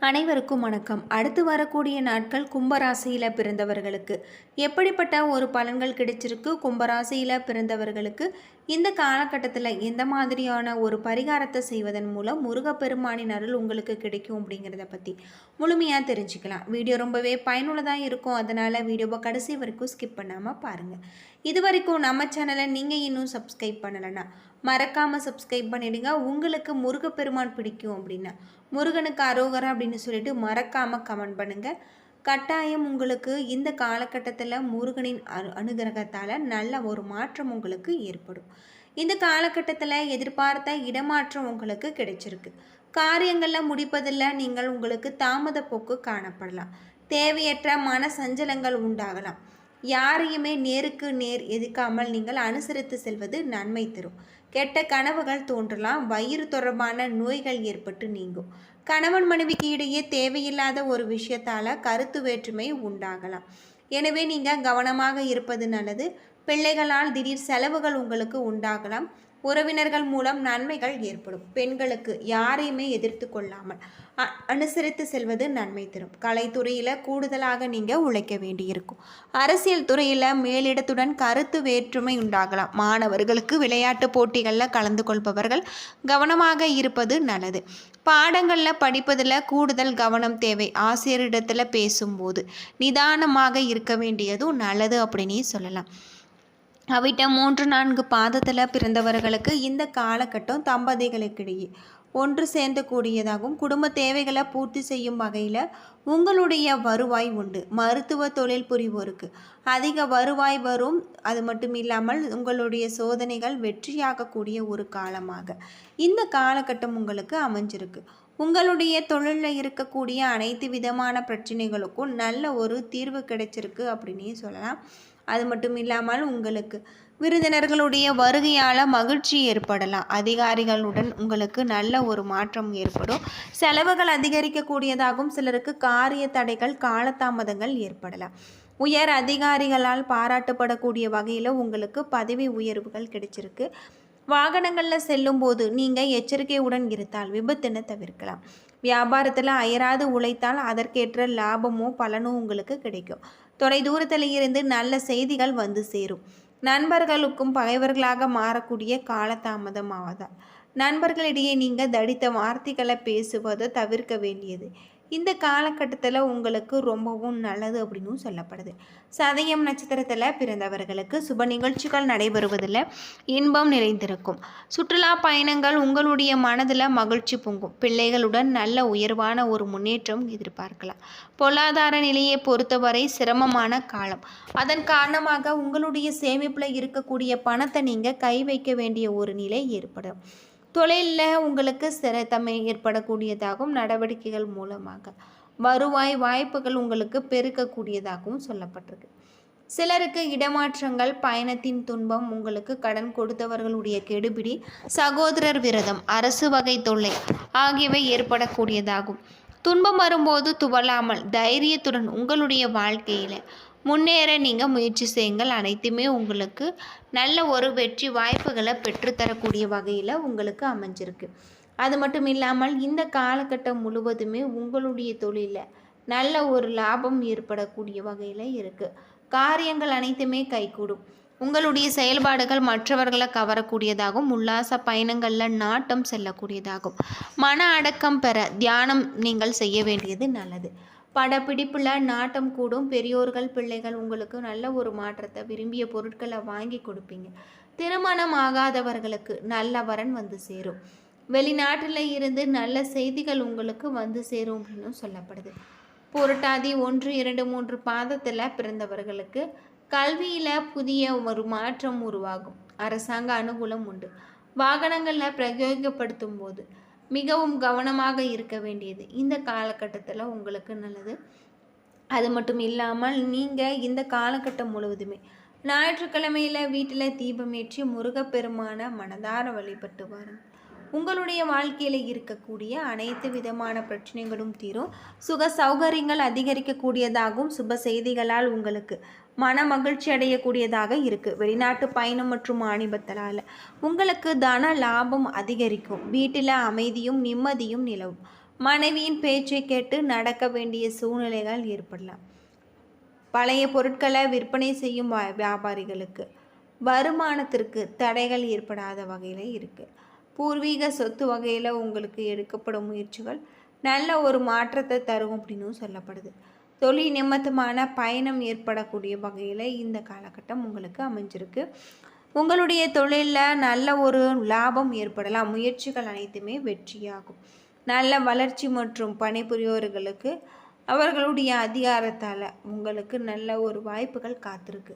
அனைவருக்கும் வணக்கம். அடுத்து வரக்கூடிய நாட்கள் கும்பராசியில் பிறந்தவர்களுக்கு. எப்படிப்பட்ட ஒரு பலன்கள் கிடைச்சிருக்கு? கும்பராசியில் பிறந்தவர்களுக்கு இந்த காலகட்டத்தில் எந்த மாதிரியான ஒரு பரிகாரத்தை செய்வதன் மூலம் முருகப்பெருமானின் அருள் உங்களுக்கு கிடைக்கும் அப்படிங்கிறத பற்றி முழுமையாக தெரிஞ்சுக்கலாம். வீடியோ ரொம்பவே பயனுள்ளதாக இருக்கும். அதனால் வீடியோவை கடைசி வரைக்கும் ஸ்கிப் பண்ணாமல் பாருங்கள் இது வரைக்கும் நம்ம சேனலை நீங்கள் இன்னும் சப்ஸ்கிரைப் பண்ணலைன்னா மறக்காமல் சப்ஸ்கிரைப் பண்ணிடுங்க. உங்களுக்கு முருகப்பெருமான் பிடிக்கும் அப்படின்னா முருகனுக்கு அரோகரா அப்படின்னு சொல்லிட்டு மறக்காமல் கமெண்ட் பண்ணுங்கள் கட்டாயம் உங்களுக்கு இந்த காலகட்டத்தில் முருகனின் அனு அனுகிரகத்தால் நல்ல ஒரு மாற்றம் உங்களுக்கு ஏற்படும். இந்த காலகட்டத்தில் எதிர்பார்த்த இடமாற்றம் உங்களுக்கு கிடைச்சிருக்கு. காரியங்களில் முடிப்பதில் நீங்கள் உங்களுக்கு தாமத போக்கு காணப்படலாம். தேவையற்ற மன சஞ்சலங்கள் உண்டாகலாம். யாரையுமே நேருக்கு நேர் எதிர்க்காமல் நீங்கள் அனுசரித்து செல்வது நன்மை தரும். கெட்ட கனவுகள் தோன்றலாம். வயிறு தொடர்பான நோய்கள் ஏற்பட்டு நீங்கும். கணவன் மனைவிக்கு இடையே தேவையில்லாத ஒரு விஷயத்தால் கருத்து வேற்றுமை உண்டாகலாம். எனவே நீங்கள் கவனமாக இருப்பது நல்லது. பிள்ளைகளால் திடீர் செலவுகள் உங்களுக்கு உண்டாகலாம். உறவினர்கள் மூலம் நன்மைகள் ஏற்படும். பெண்களுக்கு யாரையுமே எதிர்த்து கொள்ளாமல் அ- அனுசரித்து செல்வது நன்மை தரும். கலைத்துறையில் கூடுதலாக நீங்கள் உழைக்க வேண்டியிருக்கும். அரசியல் துறையில் மேலிடத்துடன் கருத்து வேற்றுமை உண்டாகலாம். மாணவர்களுக்கு விளையாட்டு போட்டிகளில் கலந்து கொள்பவர்கள் கவனமாக இருப்பது நல்லது. பாடங்களில் படிப்பதில் கூடுதல் கவனம் தேவை. ஆசிரியரிடத்தில் பேசும்போது நிதானமாக இருக்க வேண்டியதும் நல்லது அப்படின்னே சொல்லலாம். அவிட்ட மூன்று நான்கு பாதத்தில் பிறந்தவர்களுக்கு இந்த காலகட்டம் தம்பதிகளுக்கிடையே. ஒன்று சேர்ந்து கூடியதாகவும் குடும்ப தேவைகளை பூர்த்தி செய்யும் வகையில் உங்களுடைய வருவாய் உண்டு. மருத்துவ தொழில் புரிவோருக்கு. அதிக வருவாய் வரும். அது மட்டும் இல்லாமல் உங்களுடைய சோதனைகள் வெற்றியாகக்கூடிய ஒரு காலமாக. இந்த காலகட்டம் உங்களுக்கு அமைஞ்சிருக்கு. உங்களுடைய தொழிலில் இருக்கக்கூடிய அனைத்து விதமான பிரச்சனைகளுக்கும் நல்ல ஒரு தீர்வு கிடைச்சிருக்கு அப்படின்னே சொல்லலாம். அது மட்டும் இல்லாமல் உங்களுக்கு விருந்தினர்களுடைய வருகையால் மகிழ்ச்சி ஏற்படலாம். அதிகாரிகளுடன் உங்களுக்கு நல்ல ஒரு மாற்றம் ஏற்படும். செலவுகள் அதிகரிக்கக்கூடியதாகவும் சிலருக்கு காரிய தடைகள் காலதாமதங்கள் ஏற்படலாம். உயர் அதிகாரிகளால் பாராட்டப்படக்கூடிய வகையில் உங்களுக்கு பதவி உயர்வுகள் கிடைச்சிருக்கு. வாகனங்களில் செல்லும்போது நீங்கள் எச்சரிக்கையுடன் இருந்தால் விபத்தினை தவிர்க்கலாம். வியாபாரத்தில் அயராது உழைத்தால் அதற்கேற்ற லாபமோ பலனோ உங்களுக்கு கிடைக்கும். தொலை தூரத்தில் இருந்து நல்ல செய்திகள் வந்து சேரும். நண்பர்களுக்கும் பகைவர்களாக மாறக்கூடிய காலதாமதம் ஆவதால். நண்பர்களிடையே நீங்கள் தடித்த வார்த்தைகளை பேசுவதை தவிர்க்க வேண்டியது. இந்த காலகட்டத்தில் உங்களுக்கு ரொம்பவும் நல்லது அப்படின்னும் சொல்லப்படுது. சதயம் நட்சத்திரத்தில் பிறந்தவர்களுக்கு சுப நிகழ்ச்சிகள் நடைபெறுவதில் இன்பம் நிறைந்திருக்கும். சுற்றுலா பயணங்கள் உங்களுடைய மனதில் மகிழ்ச்சி பொங்கும். பிள்ளைகளுடன் நல்ல உயர்வான ஒரு முன்னேற்றம் எதிர்பார்க்கலாம். பொருளாதார நிலையை பொறுத்தவரை சிரமமான காலம். அதன் காரணமாக உங்களுடைய சேமிப்பில் இருக்கக்கூடிய பணத்தை நீங்கள் கை வைக்க வேண்டிய ஒரு நிலை ஏற்படும். தொழிலில் உங்களுக்கு சிரத்தமை ஏற்படக்கூடியதாகவும் நடவடிக்கைகள் மூலமாக. வருவாய் வாய்ப்புகள் உங்களுக்கு பெருக்கக்கூடியதாகவும் சொல்லப்பட்டிருக்கு. சிலருக்கு இடமாற்றங்கள் பயணத்தின் துன்பம் உங்களுக்கு கடன் கொடுத்தவர்களுடைய கெடுபிடி சகோதரர் விரதம் அரசு வகை தொல்லை ஆகியவை ஏற்படக்கூடியதாகும். துன்பம் வரும்போது துவளாமல் தைரியத்துடன் உங்களுடைய வாழ்க்கையில் முன்னேற நீங்கள் முயற்சி செய்யுங்கள். அனைத்துமே உங்களுக்கு நல்ல ஒரு வெற்றி வாய்ப்புகளை பெற்றுத்தரக்கூடிய வகையில் உங்களுக்கு அமைஞ்சிருக்கு. அது மட்டும் இல்லாமல் இந்த காலகட்டம் முழுவதுமே உங்களுடைய தொழிலில் நல்ல ஒரு லாபம் ஏற்படக்கூடிய வகையில் இருக்குது காரியங்கள் அனைத்துமே கைகூடும். உங்களுடைய செயல்பாடுகள் மற்றவர்களை கவரக்கூடியதாகவும் உல்லாச பயணங்களில் நாட்டம் செல்லக்கூடியதாகும். மன அடக்கம் பெற தியானம் நீங்கள் செய்ய வேண்டியது நல்லது. படப்பிடிப்பில் நாட்டம் கூடும். பெரியோர்கள் பிள்ளைகள் உங்களுக்கு நல்ல ஒரு மாற்றத்தை விரும்பிய பொருட்களை வாங்கி கொடுப்பீங்க. திருமணம் ஆகாதவர்களுக்கு நல்ல வரன் வந்து சேரும். வெளிநாட்டில் இருந்து நல்ல செய்திகள் உங்களுக்கு வந்து சேரும் அப்படின்னு சொல்லப்படுது. புரட்டாதி ஒன்று இரண்டு மூன்று பாதத்தில் பிறந்தவர்களுக்கு கல்வியில் புதிய ஒரு மாற்றம் உருவாகும். அரசாங்க அனுகூலம் உண்டு. வாகனங்களில் பிரயோகப்படுத்தும் போது மிகவும் கவனமாக இருக்க வேண்டியது. இந்த காலகட்டத்தில் உங்களுக்கு நல்லது. அது மட்டும் இல்லாமல் நீங்கள் இந்த காலகட்டம் முழுவதுமே ஞாயிற்றுக்கிழமையில் வீட்டில் தீபமேற்றி முருகப்பெருமான மனதார வழிபட்டு வாருங்கள். உங்களுடைய வாழ்க்கையில் இருக்கக்கூடிய அனைத்து விதமான பிரச்சனைகளும் தீரும். சுக சௌகரியங்கள் அதிகரிக்கக்கூடியதாகவும் சுப செய்திகளால் உங்களுக்கு மன மகிழ்ச்சி அடையக்கூடியதாக இருக்குது வெளிநாட்டு பயணம் மற்றும் ஆணிபத்தலால். உங்களுக்கு தன லாபம் அதிகரிக்கும். வீட்டில் அமைதியும் நிம்மதியும் நிலவும். மனைவியின் பேச்சை கேட்டு நடக்க வேண்டிய சூழ்நிலைகள் ஏற்படலாம். பழைய பொருட்களை விற்பனை செய்யும் வியாபாரிகளுக்கு வருமானத்திற்கு தடைகள் ஏற்படாத வகையில் இருக்குது பூர்வீக சொத்து வகையில் உங்களுக்கு எடுக்கப்படும் முயற்சிகள் நல்ல ஒரு மாற்றத்தை தரும் அப்படின்னும் சொல்லப்படுது. தொழில் நிமித்தமான பயணம் ஏற்படக்கூடிய வகையில் இந்த காலகட்டம் உங்களுக்கு அமைஞ்சிருக்கு. உங்களுடைய தொழிலில் நல்ல ஒரு லாபம் ஏற்படலாம். முயற்சிகள் அனைத்துமே வெற்றியாகும். நல்ல வளர்ச்சி மற்றும் பணிபுரியோர்களுக்கு அவர்களுடைய அதிகாரத்தால் உங்களுக்கு நல்ல ஒரு வாய்ப்புகள் காத்திருக்கு.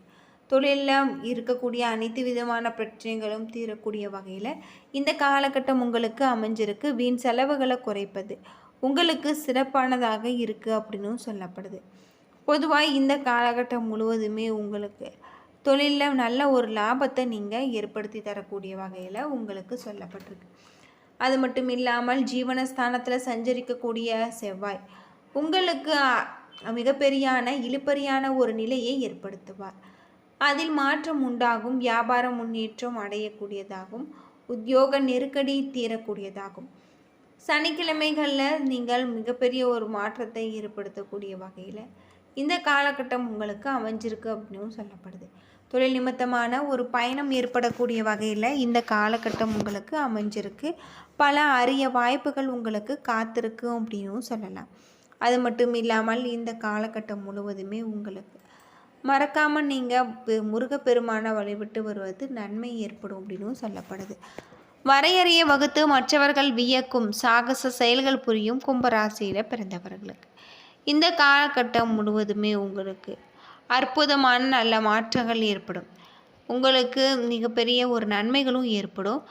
தொழிலில் இருக்கக்கூடிய அனைத்து விதமான பிரச்சனைகளும் தீரக்கூடிய வகையில் இந்த காலகட்டம் உங்களுக்கு அமைஞ்சிருக்கு. வீண் செலவுகளை குறைப்பது உங்களுக்கு சிறப்பானதாக இருக்குது அப்படின்னும் சொல்லப்படுது. பொதுவாக இந்த காலகட்டம் முழுவதுமே உங்களுக்கு தொழிலில் நல்ல ஒரு லாபத்தை நீங்கள் ஏற்படுத்தி தரக்கூடிய வகையில் உங்களுக்கு சொல்லப்பட்டிருக்கு. அது மட்டும் இல்லாமல் ஜீவனஸ்தானத்தில் சஞ்சரிக்கக்கூடிய செவ்வாய் உங்களுக்கு மிகப்பெரியான இழுப்பறியான ஒரு நிலையை ஏற்படுத்துவார். அதில் மாற்றம் உண்டாகும் வியாபார முன்னேற்றம் அடையக்கூடியதாகும் உத்தியோக நெருக்கடி தீரக்கூடியதாகும். சனிக்கிழமைகளில் நீங்கள் மிகப்பெரிய ஒரு மாற்றத்தை ஏற்படுத்தக்கூடிய வகையில் இந்த காலகட்டம் உங்களுக்கு அமைஞ்சிருக்கு அப்படின்னு சொல்லப்படுது. தொழில் நிமித்தமான ஒரு பயணம் ஏற்படக்கூடிய வகையில் இந்த காலகட்டம் உங்களுக்கு அமைஞ்சிருக்கு. பல அரிய வாய்ப்புகள் உங்களுக்கு காத்திருக்கு அப்படின்னும் சொல்லலாம். அது மட்டும் இல்லாமல் இந்த காலகட்டம் முழுவதுமே உங்களுக்கு மறக்காமல் நீங்கள் முருகப்பெருமானை வழிபட்டு வருவது நன்மை ஏற்படும் அப்படின்னும் சொல்லப்படுது. வரையறையை வகுத்து மற்றவர்கள் வியக்கும் சாகச செயல்கள் புரியும் கும்பராசியில் பிறந்தவர்களுக்கு. இந்த காலகட்டம் முழுவதுமே உங்களுக்கு அற்புதமான நல்ல மாற்றங்கள் ஏற்படும். உங்களுக்கு மிகப்பெரிய ஒரு நன்மைகளும் ஏற்படும்.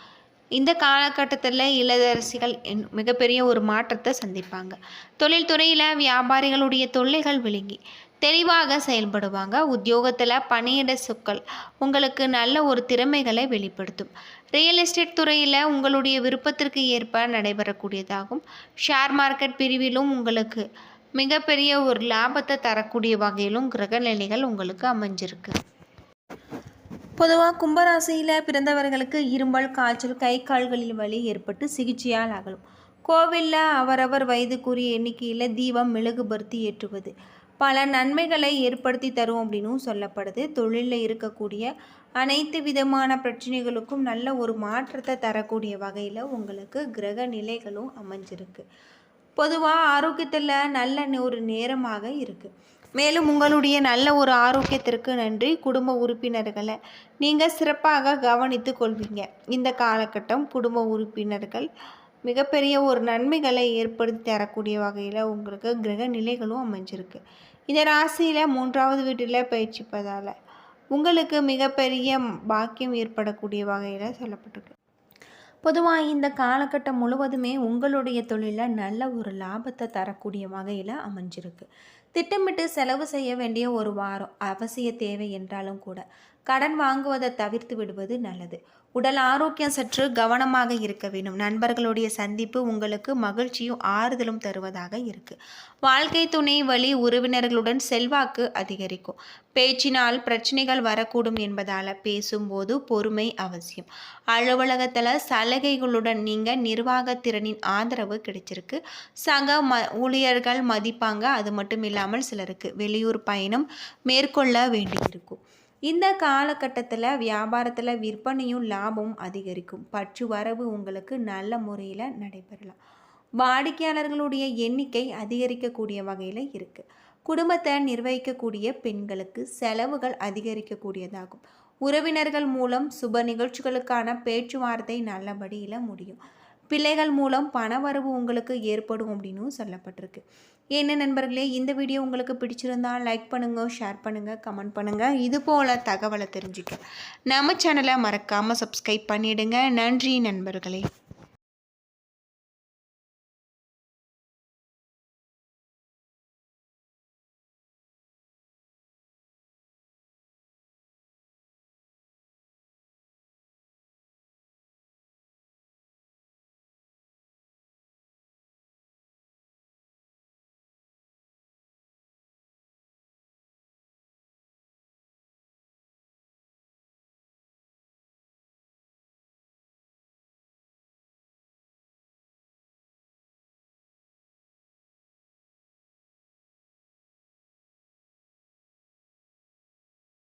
இந்த காலகட்டத்தில் இளதரசிகள் என்- மிகப்பெரிய ஒரு மாற்றத்தை சந்திப்பாங்க. தொழில்துறையில் வியாபாரிகளுடைய தொல்லைகள் விளங்கி தெளிவாக செயல்படுவாங்க. உத்தியோகத்தில் பணியிட சொற்கள் உங்களுக்கு நல்ல ஒரு திறமைகளை வெளிப்படுத்தும். ரியல் எஸ்டேட் துறையில் உங்களுடைய விருப்பத்திற்கு ஏற்ப நடைபெறக்கூடியதாகும். ஷேர் மார்க்கெட் பிரிவிலும் உங்களுக்கு மிகப்பெரிய ஒரு லாபத்தை தரக்கூடிய வகையிலும் கிரகநிலைகள் உங்களுக்கு அமைஞ்சிருக்கு. பொதுவாக கும்பராசியில் பிறந்தவர்களுக்கு இருமல் காய்ச்சல் கை கால்களில் வலி ஏற்பட்டு சிகிச்சையால் அகலும். கோவிலில் அவரவர் வயதுக்குரிய எண்ணிக்கையில் தீபம் மெழுகுபடுத்தி ஏற்றுவது. பல நன்மைகளை ஏற்படுத்தி தரும் அப்படின்னும் சொல்லப்படுது. தொழிலில் இருக்கக்கூடிய அனைத்து விதமான பிரச்சனைகளுக்கும் நல்ல ஒரு மாற்றத்தை தரக்கூடிய வகையில் உங்களுக்கு கிரக நிலைகளும் அமைஞ்சிருக்கு. பொதுவாக ஆரோக்கியத்தில் நல்ல நே- ஒரு நேரமாக இருக்குது மேலும் உங்களுடைய நல்ல ஒரு ஆரோக்கியத்திற்கு நன்றி. குடும்ப உறுப்பினர்களை நீங்கள் சிறப்பாக கவனித்து கொள்வீங்க. இந்த காலகட்டம் குடும்ப உறுப்பினர்கள் மிகப்பெரிய ஒரு நன்மைகளை ஏற்படுத்தி தரக்கூடிய வகையில் உங்களுக்கு கிரக நிலைகளும் அமைஞ்சிருக்கு. இந்த ராசியில் மூன்றாவது வீட்டில் பயிற்சிப்பதால் உங்களுக்கு மிகப்பெரிய பாக்கியம் ஏற்படக்கூடிய வகையில் சொல்லப்பட்டிருக்கு. பொதுவாக இந்த காலகட்டம் முழுவதுமே உங்களுடைய தொழிலில் நல்ல ஒரு லாபத்தை தரக்கூடிய வகையில் அமைஞ்சிருக்கு. திட்டமிட்டு செலவு செய்ய வேண்டிய ஒரு வாரம் அவசிய தேவை என்றாலும் கூட கடன் வாங்குவதை தவிர்த்து விடுவது நல்லது. உடல் ஆரோக்கியம் சற்று கவனமாக இருக்க வேண்டும். நண்பர்களுடைய சந்திப்பு உங்களுக்கு மகிழ்ச்சியும் ஆறுதலும் தருவதாக இருக்கு. வாழ்க்கை துணை வழி உறவினர்களுடன் செல்வாக்கு அதிகரிக்கும். பேச்சினால் பிரச்சனைகள் வரக்கூடும் என்பதால் பேசும்போது பொறுமை அவசியம். அலுவலகத்தில் சலுகைகளுடன் நீங்கள் நிர்வாகத்திறனின் ஆதரவு கிடைச்சிருக்கு. சக ம ஊழியர்கள் மதிப்பாங்க அது மட்டும் இல்லாமல் சிலருக்கு. வெளியூர் பயணம் மேற்கொள்ள வேண்டியிருக்கும். இந்த காலகட்டத்தில் வியாபாரத்தில் விற்பனையும் லாபமும் அதிகரிக்கும். பற்று வரவு உங்களுக்கு நல்ல முறையில் நடைபெறலாம். வாடிக்கையாளர்களுடைய எண்ணிக்கை அதிகரிக்கக்கூடிய வகையில் இருக்குது குடும்பத்தை நிர்வகிக்கக்கூடிய பெண்களுக்கு செலவுகள் அதிகரிக்கக்கூடியதாகும். உறவினர்கள் மூலம் சுப நிகழ்ச்சிகளுக்கான பேச்சுவார்த்தை நல்லபடியில் முடியும். பிள்ளைகள் மூலம் பண வரவு உங்களுக்கு ஏற்படும் அப்படின்னும் சொல்லப்பட்டிருக்கு. என்ன நண்பர்களே இந்த வீடியோ உங்களுக்கு பிடிச்சிருந்தா லைக் பண்ணுங்கள் ஷேர் பண்ணுங்கள் கமெண்ட் பண்ணுங்கள் இது போல் தகவலை தெரிஞ்சுக்க நம்ம சேனலை மறக்காமல் சப்ஸ்கிரைப் பண்ணிவிடுங்க நன்றி நண்பர்களே.